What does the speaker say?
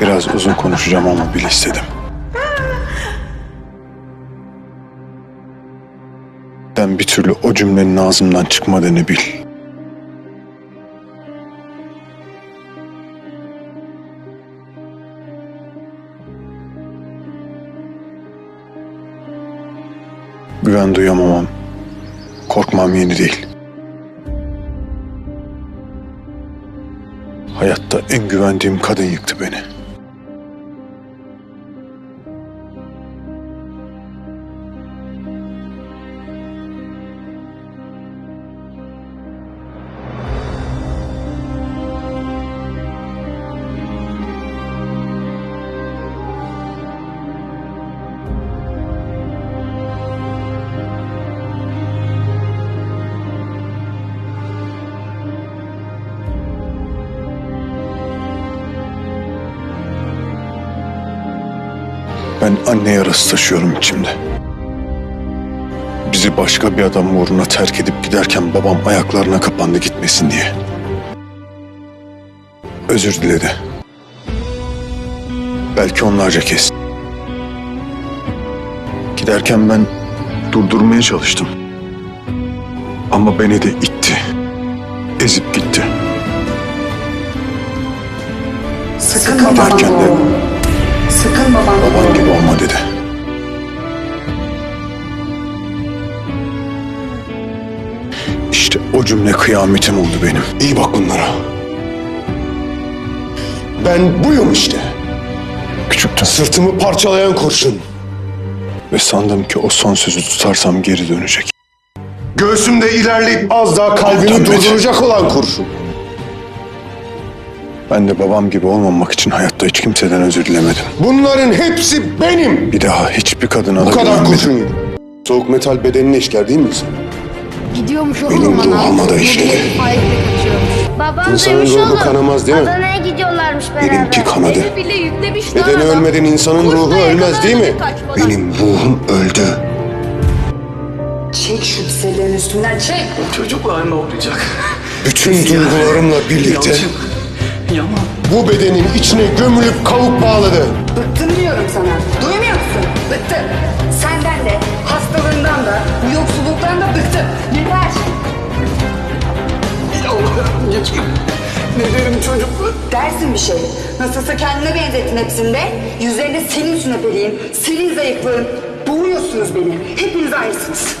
Biraz uzun konuşacağım ama bil istedim. Ben bir türlü o cümlenin ağzımdan çıkmadığını bil. Güven duyamamam, korkmam yeni değil. Hayatta en güvendiğim kadın yıktı beni. Ben anne yarası taşıyorum içimde. Bizi başka bir adam uğruna terk edip giderken babam ayaklarına kapandı gitmesin diye. Özür diledi. Belki onlarca kez. Giderken ben durdurmaya çalıştım. Ama beni de itti. Ezip gitti. Sakın Giderken de- o cümle kıyametim oldu benim. İyi bak bunlara. Ben buyum işte. Küçüktüm Sırtımı parçalayan kurşun. ve sandım ki o son sözü tutarsam geri dönecek. Göğsümde ilerleyip az daha kalbimi Dönmedi. durduracak olan kurşun. Ben de babam gibi olmamak için hayatta hiç kimseden özür dilemedim. Bunların hepsi benim. Bir daha hiçbir kadına Bu da kadar kurşun yedim. Soğuk metal bedenine işler değil mi insan? Gidiyormuş o Benim ormana. ruhuma da işledi. Babam İnsanın demiş ruhu oğlum. kanamaz değil mi? Adana'ya gidiyorlarmış beraber. Benimki kanadı. Bile yüklemiş lan Bedeni adam. ölmeden insanın Kuşla ruhu ölmez değil mi? kaçmadan. Benim ruhum öldü. Çek şu piselerin üstünden çek. Çocuklar ne olacak? Bütün duygularımla birlikte Yalçın, Yaman. bu bedenin içine gömülüp kavuk bağladı. Bıktım diyorum sana. Duymuyor musun? Bıktım. Senden de, hastalığından da, bu yoksulluktan da bıktım. Yeter. Allah'ım gitme. Ne derim çocuklar? Dersin bir şey. Nasılsa kendine benzettin hepsinde. Yüzlerinde senin sünepeğin, senin zayıflığın. Boğuyorsunuz beni. Hepiniz aynısınız.